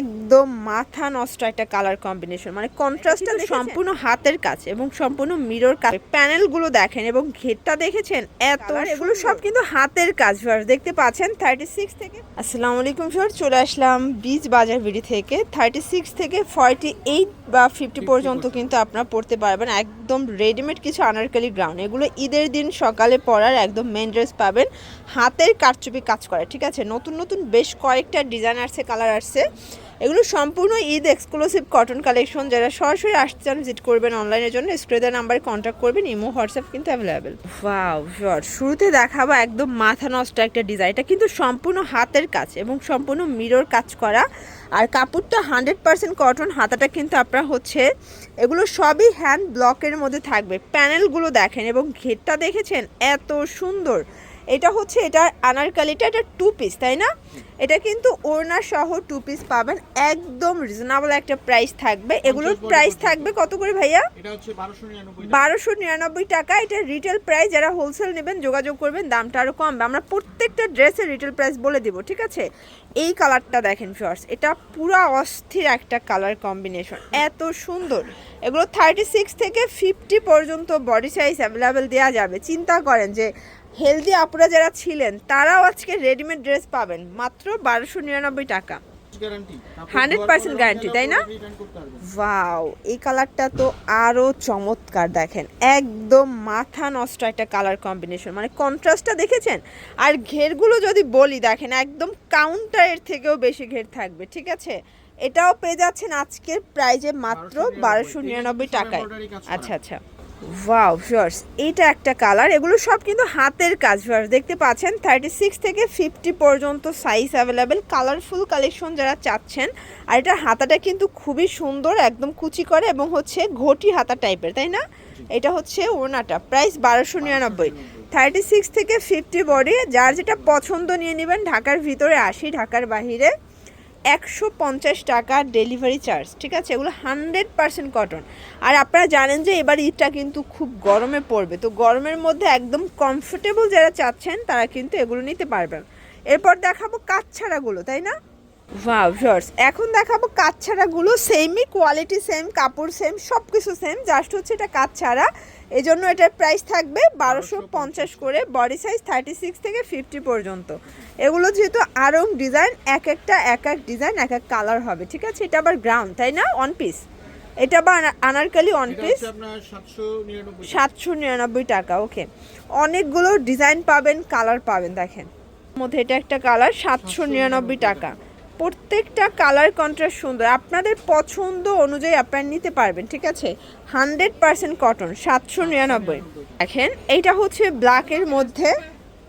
একদম মাথা নষ্ট একটা কালার কম্বিনেশন মানে কন্ট্রাস্টটা সম্পূর্ণ হাতের কাছে এবং সম্পূর্ণ মিরর কাজ প্যানেলগুলো দেখেন এবং ঘেরটা দেখেছেন? এত এগুলো সব কিন্তু হাতের কাজ। দেখতে পাচ্ছেন থার্টি সিক্স থেকে আসসালামু আলাইকুম স্যার চলে আসলাম বীজ বাজার বিড়ি থেকে। থার্টি সিক্স থেকে ফর্টি এইট বা ফিফটি পর্যন্ত কিন্তু আপনারা পড়তে পারবেন। একদম রেডিমেড কিছু আনারকালি গ্রাউন্ড এগুলো ঈদের দিন সকালে পরার একদম মেন ড্রেস পাবেন। হাতের কারচুপি কাজ করে ঠিক আছে? নতুন নতুন বেশ কয়েকটা ডিজাইন আসছে কালার আসছে। এগুলো সম্পূর্ণ ঈদ এক্সক্লুসিভ কটন কালেকশন যারা সরাসরি আসতে চান ভিজিট করবেন অনলাইনের জন্য। স্ক্রিনের নাম্বারে কন্ট্যাক্ট করবেন। ইমো হোয়াটসঅ্যাপ কিন্তু অ্যাভেলেবেল ওয়াও শিওর শুরুতে দেখাবো একদম মাথা নষ্ট একটা ডিজাইন এটা কিন্তু সম্পূর্ণ হাতের কাজ এবং সম্পূর্ণ মিরর কাজ করা। আর কাপড়টা হান্ড্রেড পার্সেন্ট কটন হাতাটা কিন্তু আপনার হচ্ছে, এগুলো সবই হ্যান্ড ব্লকের মধ্যে থাকবে। প্যানেলগুলো দেখেন এবং ঘেরটা দেখেছেন? এত সুন্দর। এটা হচ্ছে এটা আনারকালিটা এটা টু পিস তাই না? এটা কিন্তু ওড়না সহ টু পিস পাবেন একদম রিজনেবল একটা প্রাইস থাকবে। এগুলোর প্রাইস থাকবে কত করে ভাইয়া? বারোশো নিরানব্বই টাকা। এটা রিটেল প্রাইস যারা হোলসেল নেবেন যোগাযোগ করবেন দামটা আরও কমবে। আমরা প্রত্যেকটা ড্রেসের রিটেল প্রাইস বলে দিব ঠিক আছে? এই কালারটা দেখেন শর্টস এটা পুরা অস্থির একটা কালার কম্বিনেশন এত সুন্দর। এগুলো থার্টি সিক্স থেকে ফিফটি পর্যন্ত বডি সাইজ অ্যাভেলেবেল দেওয়া যাবে। চিন্তা করেন যে হেলদি আপুরা যারা ছিলেন তারাও আজকে রেডিমেড ড্রেস পাবেন। মাত্র বারোশো নিরানব্বই টাকা। গ্যারান্টি 100% guarantee, তাই না? ওয়াও এই কালারটা তো আরও চমৎকার দেখেন। একদম মাথা নষ্ট একটা কালার কম্বিনেশন মানে কন্ট্রাস্টটা দেখেছেন? আর ঘেরগুলো যদি বলি দেখেন একদম কাউন্টারের থেকেও বেশি ঘের থাকবে ঠিক আছে? এটাও পেয়ে যাচ্ছেন আজকের প্রাইজে মাত্র বারোশো নিরানব্বই টাকায়। আচ্ছা আচ্ছা। ওয়াও ভিউয়ার্স এটা একটা কালার এগুলো সব কিন্তু হাতের কাজ ভিউয়ার্স দেখতে পাচ্ছেন থার্টি সিক্স থেকে ফিফটি পর্যন্ত সাইজ অ্যাভেলেবেল কালারফুল কালেকশন যারা চাচ্ছেন আর এটা হাতাটা কিন্তু খুবই সুন্দর একদম কুচি করে এবং হচ্ছে ঘটি হাতা টাইপের তাই না? এটা হচ্ছে ওড়নাটা প্রাইস বারোশো নিরানব্বই। থার্টি সিক্স থেকে ফিফটি বডি যার যেটা পছন্দ নিয়ে নেবেন ঢাকার ভিতরে আসি ঢাকার বাহিরে। একশো পঞ্চাশ টাকা ডেলিভারি চার্জ, ঠিক আছে? এগুলো হান্ড্রেড পার্সেন্ট কটন। আর আপনারা জানেন যে এবার ঈদটা কিন্তু খুব গরমে পড়বে। তো গরমের মধ্যে একদম কমফোর্টেবল যারা চাচ্ছেন, তারা কিন্তু এগুলো নিতে পারবেন। এরপর দেখাবো কাজ ছাড়াগুলো, তাই না? ওয়াও ভিউয়ার্স এখন দেখাবো কাজ ছাড়াগুলো সেমই কোয়ালিটি সেম কাপড় সেম সব কিছু সেম জাস্ট হচ্ছে এটা কাজ ছাড়া এই জন্য এটার প্রাইস থাকবে বারোশো পঞ্চাশ। করে বডি সাইজ থার্টি সিক্স থেকে ফিফটি পর্যন্ত। এগুলো যেহেতু আরং ডিজাইন এক একটা এক এক ডিজাইন এক এক কালার হবে ঠিক আছে? এটা আবার গ্রাউন্ড তাই না? ওয়ান পিস এটা বা আনারকালি ওয়ান পিস সাতশো নিরানব্বই টাকা। ওকে অনেকগুলো ডিজাইন পাবেন কালার পাবেন দেখেন। মধ্যে এটা একটা কালার সাতশো নিরানব্বই টাকা। প্রত্যেকটা কালার কন্ট্রাস্ট সুন্দর। আপনাদের পছন্দ অনুযায়ী আপনারা নিতে পারবেন, ঠিক আছে? হান্ড্রেড পার্সেন্ট কটন সাতশো নিরানব্বই। দেখেন, এইটা হচ্ছে ব্ল্যাকের মধ্যে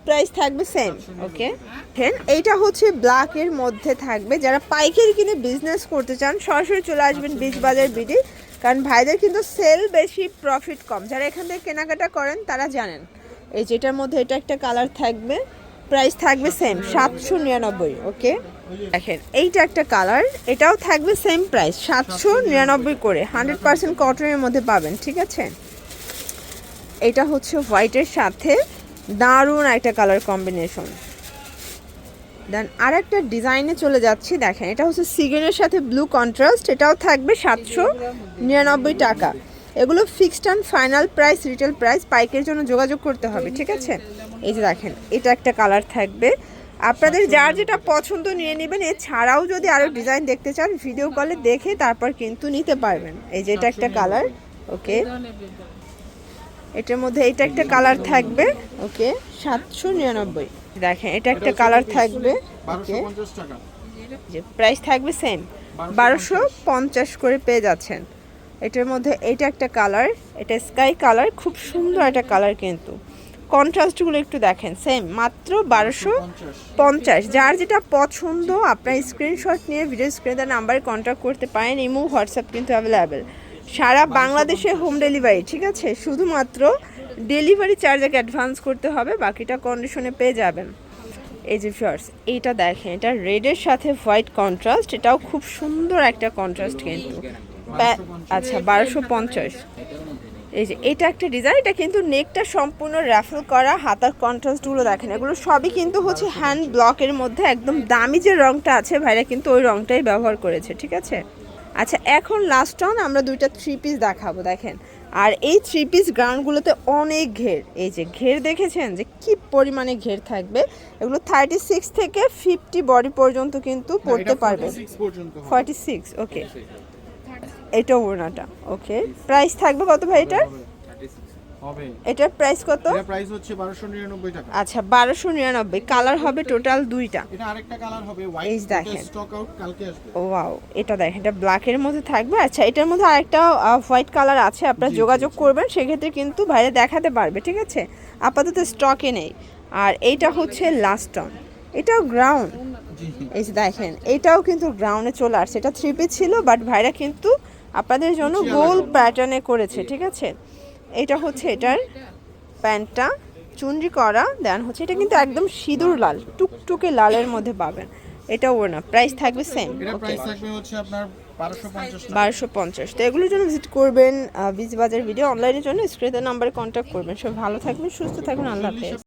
প্রাইস থাকবে সেম ওকে দেখেন এইটা হচ্ছে ব্ল্যাকের মধ্যে থাকবে। যারা পাইকারি কিনে বিজনেস করতে চান, সরাসরি চলে আসবেন বীজ বাজার বিডি, কারণ ভাইদের কিন্তু সেল বেশি প্রফিট কম। যারা এখান থেকে কেনাকাটা করেন, তারা জানেন। এই যেটার মধ্যে এটা একটা কালার থাকবে প্রাইস থাকবে সেম সাতশো নিরানব্বই ওকে দেখেন, এইটা একটা কালার এটাও থাকবে সেম প্রাইস সাতশো নিরানব্বই করে হান্ড্রেড পার্সেন্ট কটনের মধ্যে পাবেন, ঠিক আছে? এটা হচ্ছে হোয়াইটের সাথে দারুণ একটা কালার কম্বিনেশন দেন আর একটা ডিজাইনে চলে যাচ্ছি, দেখেন, এটা হচ্ছে সিগনের সাথে ব্লু কন্ট্রাস্ট এটাও থাকবে সাতশো নিরানব্বই টাকা। এগুলো fixed and final price retail price পাইকের জন্য যোগাযোগ করতে হবে, ঠিক আছে? এই যে দেখেন, এটা একটা কালার থাকবে আপনাদের যার যেটা পছন্দ নিয়ে নেবেন এছাড়াও যদি আরও ডিজাইন দেখতে চান ভিডিও কলে দেখে তারপর কিন্তু নিতে পারবেন। এই যে এটা একটা কালার ওকে এটার মধ্যে এটা একটা কালার থাকবে ওকে সাতশো নিরানব্বই। দেখেন এটা একটা কালার থাকবে ওকে যে প্রাইস থাকবে সেম বারোশো পঞ্চাশ। করে পেয়ে যাচ্ছেন। এটার মধ্যে এটা একটা কালার এটা স্কাই কালার খুব সুন্দর একটা কালার কিন্তু। কন্ট্রাস্টগুলো একটু দেখেন সেম মাত্র বারোশো পঞ্চাশ। যার যেটা পছন্দ আপনার স্ক্রিনশট নিয়ে ভিডিও স্ক্রিনে নাম্বারে কন্ট্যাক্ট করতে পারেন ইমো হোয়াটসঅ্যাপ কিন্তু অ্যাভেলেবেল সারা বাংলাদেশে হোম ডেলিভারি ঠিক আছে? শুধুমাত্র ডেলিভারি চার্জ আগে অ্যাডভান্স করতে হবে বাকিটা কন্ডিশনে পেয়ে যাবেন। এই যে ফার্স এইটা দেখেন এটা রেডের সাথে হোয়াইট কন্ট্রাস্ট এটাও খুব সুন্দর একটা কন্ট্রাস্ট কিন্তু। আচ্ছা বারোশো পঞ্চাশ। এই যে এটা একটা ডিজাইন এটা কিন্তু নেকটা সম্পূর্ণ র্যাফেল করা হাতার কন্ট্রাস্টগুলো দেখেন এগুলো সবই কিন্তু হচ্ছে হ্যান্ড ব্লকের মধ্যে একদম দামি যে রংটা আছে ভাইরা কিন্তু ওই রংটাই ব্যবহার করেছে ঠিক আছে? আচ্ছা এখন লাস্ট অন আমরা দুইটা থ্রি পিস দেখাবো দেখেন। আর এই থ্রি পিস গ্রাউন্ডগুলোতে অনেক ঘের এই যে ঘের দেখেছেন? যে কি পরিমাণে ঘের থাকবে? এগুলো থার্টি সিক্স থেকে ফিফটি বডি পর্যন্ত কিন্তু পড়তে পারবে ফর্টি সিক্স ওকে এটা ওড়নাটা ওকে প্রাইস থাকবে কত ভাই এটার? হবে এটার প্রাইস কত? এটা প্রাইস হচ্ছে বারোশো নিরানব্বই টাকা। আচ্ছা বারোশো নিরানব্বই কালার হবে টোটাল দুইটা। এটা আরেকটা কালার হবে এই হোয়াইট দেখেন। স্টক আউট কালকে আসবে। ও ওয়াও এটা দেখেন এটা ব্ল্যাকের মধ্যে থাকবে। আচ্ছা এটার মধ্যে আরেকটা হোয়াইট কালার আছে আপনারা যোগাযোগ করবেন সেক্ষেত্রে কিন্তু বাইরে দেখাতে পারবে ঠিক আছে? আপাতত স্টকে নেই। আর এইটা হচ্ছে লাস্ট অন এটাও গ্রাউন্ড এই দেখেন এটাও কিন্তু গ্রাউন্ডে চলে আসছে। এটা থ্রি পিস ছিল বাট ভাইরা কিন্তু আপনাদের জন্য গোল প্যাটার্নে করেছে ঠিক আছে? এটা হচ্ছে এটার প্যান্টটা চুনরি করা দেন হচ্ছে এটা কিন্তু একদম সিঁদুর লাল টুকটুকে লালের মধ্যে পাবেন। এটা ওর না প্রাইস থাকবে সেম বারোশো পঞ্চাশ তো এগুলোর জন্য ভিজিট করবেন বিজ বাজার ভিডিও অনলাইনের জন্য স্ক্রিনের নাম্বারে কন্ট্যাক্ট করবেন। সব ভালো থাকবেন সুস্থ থাকবেন আল্লাহ হাফেজ।